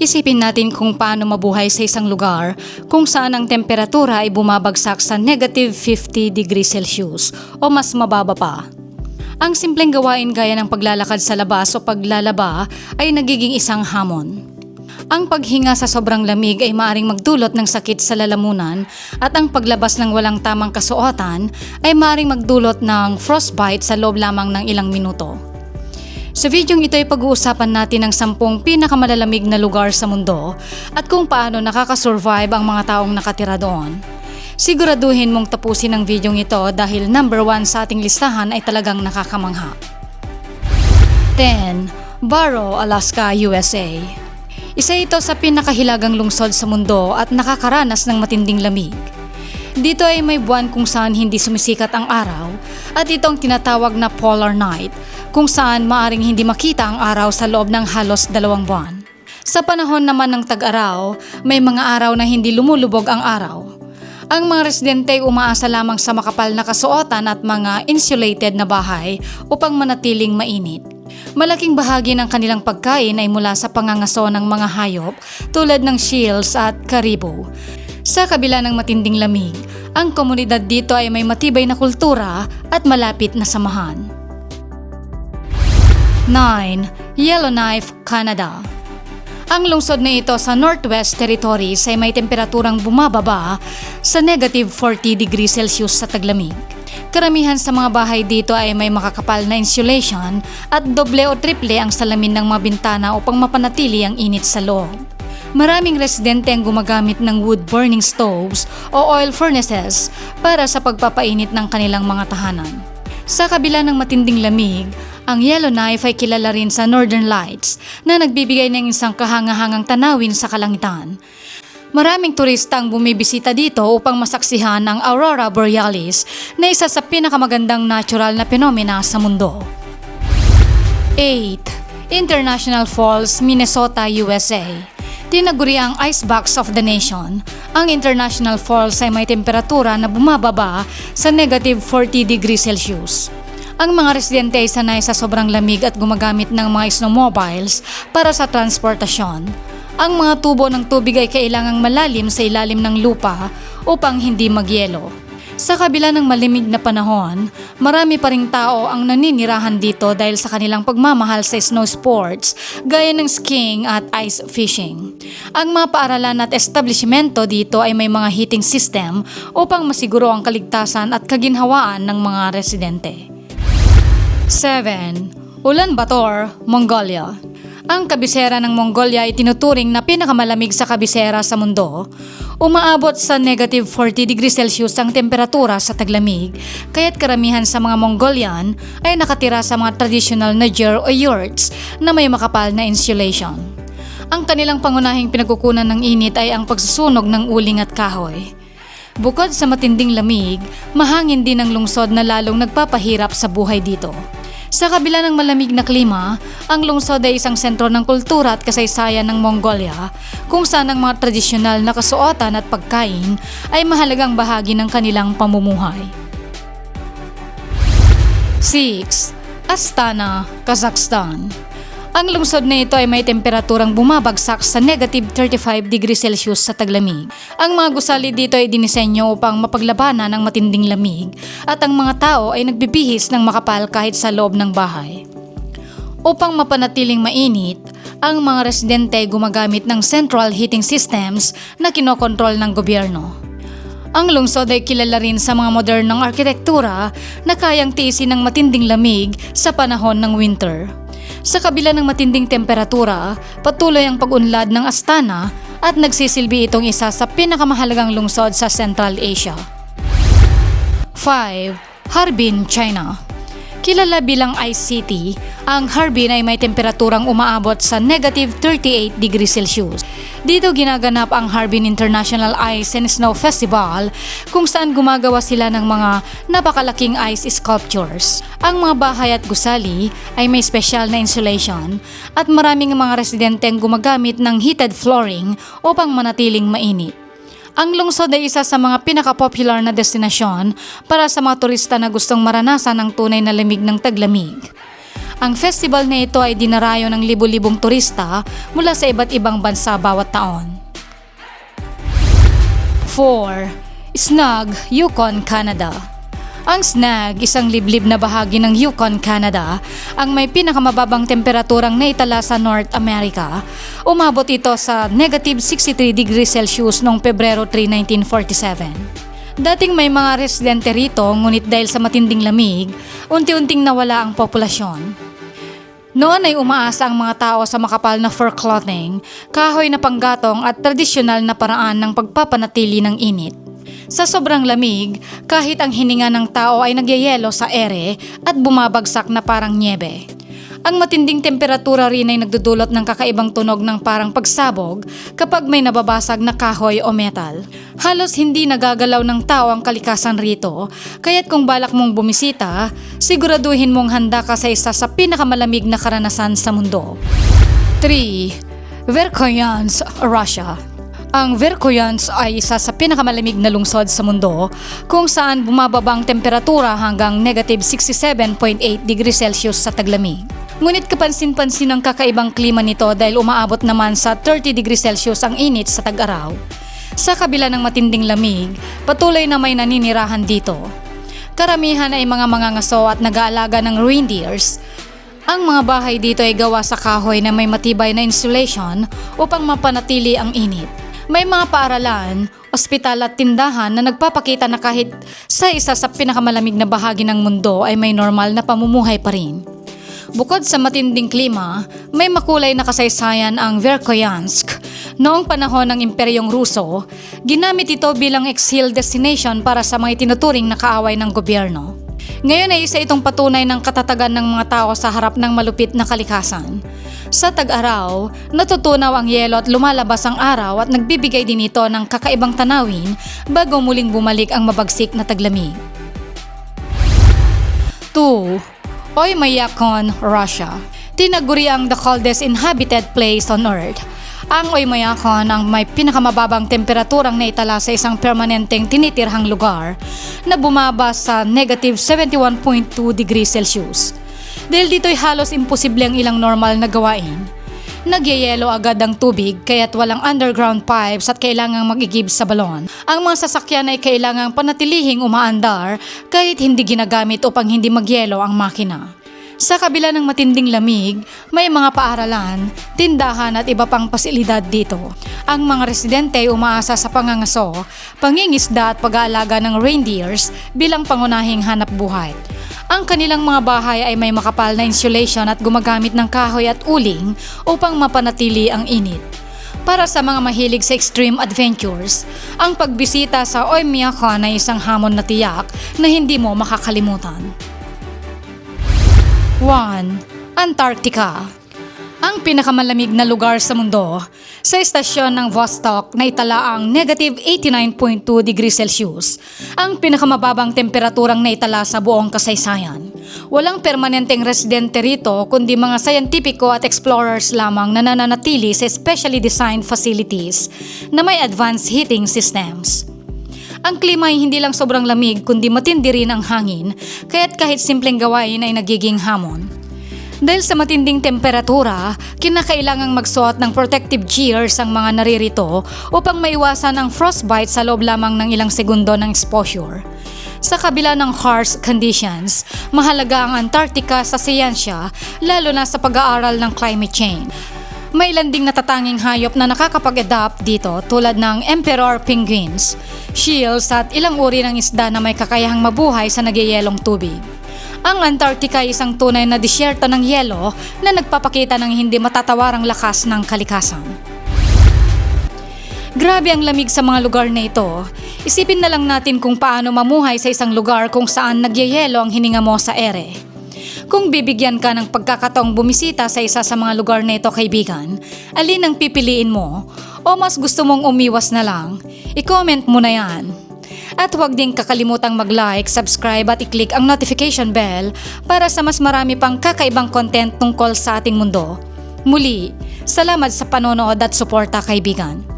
Isipin natin kung paano mabuhay sa isang lugar kung saan ang temperatura ay bumabagsak sa negative 50 degrees Celsius o mas mababa pa. Ang simpleng gawain gaya ng paglalakad sa labas o paglalaba ay nagiging isang hamon. Ang paghinga sa sobrang lamig ay maaring magdulot ng sakit sa lalamunan at ang paglabas ng walang tamang kasuotan ay maaring magdulot ng frostbite sa loob lamang ng ilang minuto. Sa videong ito ay pag-uusapan natin ang sampung pinakamalalamig na lugar sa mundo at kung paano nakakasurvive ang mga taong nakatira doon. Siguraduhin mong tapusin ang videong ito dahil number one sa ating listahan ay talagang nakakamangha. 10. Barrow, Alaska, USA Isa ito sa pinakahilagang lungsod sa mundo at nakakaranas ng matinding lamig. Dito ay may buwan kung saan hindi sumisikat ang araw at ito ang tinatawag na polar night kung saan maaring hindi makita ang araw sa loob ng halos dalawang buwan. Sa panahon naman ng tag-araw, may mga araw na hindi lumulubog ang araw. Ang mga residente ay umaasa lamang sa makapal na kasuotan at mga insulated na bahay upang manatiling mainit. Malaking bahagi ng kanilang pagkain ay mula sa pangangaso ng mga hayop tulad ng seals at karibo. Sa kabila ng matinding lamig, ang komunidad dito ay may matibay na kultura at malapit na samahan. 9. Yellowknife, Canada Ang lungsod na ito sa Northwest Territories ay may temperaturang bumababa sa negative 40 degrees Celsius sa taglamig. Karamihan sa mga bahay dito ay may makakapal na insulation at doble o triple ang salamin ng mga bintana upang mapanatili ang init sa loob. Maraming residente ang gumagamit ng wood burning stoves o oil furnaces para sa pagpapainit ng kanilang mga tahanan. Sa kabila ng matinding lamig, ang Yellowknife ay kilala rin sa Northern Lights na nagbibigay ng isang kahangahangang tanawin sa kalangitan. Maraming turista ang bumibisita dito upang masaksihan ang Aurora Borealis na isa sa pinakamagandang natural na phenomena sa mundo. 8. International Falls, Minnesota, USA Tinaguri ang icebox of the nation. Ang International Falls ay may temperatura na bumababa sa negative 40 degrees Celsius. Ang mga residente ay sanay sa sobrang lamig at gumagamit ng mga snowmobiles para sa transportasyon. Ang mga tubo ng tubig ay kailangang malalim sa ilalim ng lupa upang hindi magyelo. Sa kabila ng malimig na panahon, marami pa ring tao ang naninirahan dito dahil sa kanilang pagmamahal sa snow sports gaya ng skiing at ice fishing. Ang mga paaralan at establishmento dito ay may mga heating system upang masiguro ang kaligtasan at kaginhawaan ng mga residente. 7. Ulaanbaatar, Mongolia ang kabisera ng Mongolia ay tinuturing na pinakamalamig sa kabisera sa mundo. Umaabot sa negative 40 degrees Celsius ang temperatura sa taglamig, kaya't karamihan sa mga Mongolian ay nakatira sa mga traditional na ger o yurts na may makapal na insulation. Ang kanilang pangunahing pinagkukunan ng init ay ang pagsusunog ng uling at kahoy. Bukod sa matinding lamig, mahangin din ang lungsod na lalong nagpapahirap sa buhay dito. Sa kabila ng malamig na klima, ang lungsod ay isang sentro ng kultura at kasaysayan ng Mongolia kung saan ang mga tradisyonal na kasuotan at pagkain ay mahalagang bahagi ng kanilang pamumuhay. 6. Astana, Kazakhstan ang lungsod na ito ay may temperaturang bumabagsak sa negative 35 degrees Celsius sa taglamig. Ang mga gusali dito ay dinisenyo upang mapaglabanan ng matinding lamig at ang mga tao ay nagbibihis ng makapal kahit sa loob ng bahay. Upang mapanatiling mainit, ang mga residente ay gumagamit ng central heating systems na kinokontrol ng gobyerno. Ang lungsod ay kilala rin sa mga modernong arkitektura na kayang tiisin ng matinding lamig sa panahon ng winter. Sa kabila ng matinding temperatura, patuloy ang pag-unlad ng Astana at nagsisilbi itong isa sa pinakamahalagang lungsod sa Central Asia. 5. Harbin, China Kilala bilang Ice City, ang Harbin ay may temperaturang umaabot sa negative 38 degrees Celsius. Dito ginaganap ang Harbin International Ice and Snow Festival kung saan gumagawa sila ng mga napakalaking ice sculptures. Ang mga bahay at gusali ay may special na insulation at maraming mga residente ang gumagamit ng heated flooring upang manatiling mainit. Ang lungsod ay isa sa mga pinaka-popular na destinasyon para sa mga turista na gustong maranasan ang tunay na lamig ng taglamig. Ang festival na ito ay dinarayo ng libu-libong turista mula sa iba't ibang bansa bawat taon. 4. Snug, Yukon, Canada Ang Snag, isang liblib na bahagi ng Yukon, Canada, ang may pinakamababang temperaturang naitala sa North America. Umabot ito sa negative 63 degrees Celsius noong Pebrero 3, 1947. Dating may mga residente rito ngunit dahil sa matinding lamig, unti-unting nawala ang populasyon. Noon ay umaasa ang mga tao sa makapal na fur clothing, kahoy na panggatong at tradisyonal na paraan ng pagpapanatili ng init. Sa sobrang lamig, kahit ang hininga ng tao ay nagyayelo sa ere at bumabagsak na parang niebe. Ang matinding temperatura rin ay nagdudulot ng kakaibang tunog ng parang pagsabog kapag may nababasag na kahoy o metal. Halos hindi nagagalaw ng tao ang kalikasan rito, kaya't kung balak mong bumisita, siguraduhin mong handa ka sa isa sa pinakamalamig na karanasan sa mundo. 3. Verkhoyansk, Russia ang Verkhoyansk ay isa sa pinakamalamig na lungsod sa mundo kung saan bumababa ang temperatura hanggang negative 67.8 degrees Celsius sa taglamig. Ngunit kapansin-pansin ang kakaibang klima nito dahil umaabot naman sa 30 degrees Celsius ang init sa tag-araw. Sa kabila ng matinding lamig, patuloy na may naninirahan dito. Karamihan ay mga mangangaso at nag-aalaga ng reindeers. Ang mga bahay dito ay gawa sa kahoy na may matibay na insulation upang mapanatili ang init. May mga paaralan, ospital at tindahan na nagpapakita na kahit sa isa sa pinakamalamig na bahagi ng mundo ay may normal na pamumuhay pa rin. Bukod sa matinding klima, may makulay na kasaysayan ang Verkhoyansk. Noong panahon ng Imperyong Ruso, ginamit ito bilang exile destination para sa mga itinuturing na kaaway ng gobyerno. Ngayon ay isa itong patunay ng katatagan ng mga tao sa harap ng malupit na kalikasan. Sa tag-araw, natutunaw ang yelo at lumalabas ang araw at nagbibigay din ito ng kakaibang tanawin bago muling bumalik ang mabagsik na taglamig. 2. Oymyakon, Russia Tinaguri ang the coldest inhabited place on Earth. Ang Oymyakon ang may pinakamababang temperaturang naitala sa isang permanenteng tinitirhang lugar na bumaba sa negative 71.2 degrees Celsius. Dahil dito'y halos imposible ang ilang normal na gawain. Nagyayelo agad ang tubig kaya't walang underground pipes at kailangang magigib sa balon. Ang mga sasakyan ay kailangang panatilihing umaandar kahit hindi ginagamit upang hindi magyelo ang makina. Sa kabila ng matinding lamig, may mga paaralan, tindahan at iba pang pasilidad dito. Ang mga residente ay umaasa sa pangangaso, pangingisda at pag-aalaga ng reindeers bilang pangunahing hanap buhay. Ang kanilang mga bahay ay may makapal na insulation at gumagamit ng kahoy at uling upang mapanatili ang init. Para sa mga mahilig sa extreme adventures, ang pagbisita sa Oymyakon ay isang hamon na tiyak na hindi mo makakalimutan. 1. Antarctica Ang pinakamalamig na lugar sa mundo, sa istasyon ng Vostok na itala ang negative 89.2 degrees Celsius, ang pinakamababang temperaturang naitala sa buong kasaysayan. Walang permanenteng residente rito kundi mga sayantipiko at explorers lamang na nananatili sa specially designed facilities na may advanced heating systems. Ang klima ay hindi lang sobrang lamig kundi matindi rin ang hangin, kaya't kahit simpleng gawain ay nagiging hamon. Dahil sa matinding temperatura, kinakailangang magsuot ng protective gears ang mga naririto upang maiwasan ang frostbite sa loob lamang ng ilang segundo ng exposure. Sa kabila ng harsh conditions, mahalaga ang Antarctica sa siyensya, lalo na sa pag-aaral ng climate change. May landing natatanging hayop na nakakapag-adapt dito tulad ng emperor penguins, shields at ilang uri ng isda na may kakayahang mabuhay sa nagyayelong tubig. Ang Antarctica ay isang tunay na disyerto ng yelo na nagpapakita ng hindi matatawarang lakas ng kalikasan. Grabe ang lamig sa mga lugar na ito. Isipin na lang natin kung paano mamuhay sa isang lugar kung saan nagyayelo ang hininga mo sa ere. Kung bibigyan ka ng pagkakataong bumisita sa isa sa mga lugar na ito kaibigan, alin ang pipiliin mo? O mas gusto mong umiwas na lang? I-comment mo na yan. At huwag ding kakalimutang mag-like, subscribe at i-click ang notification bell para sa mas marami pang kakaibang content tungkol sa ating mundo. Muli, salamat sa panonood at suporta kaibigan.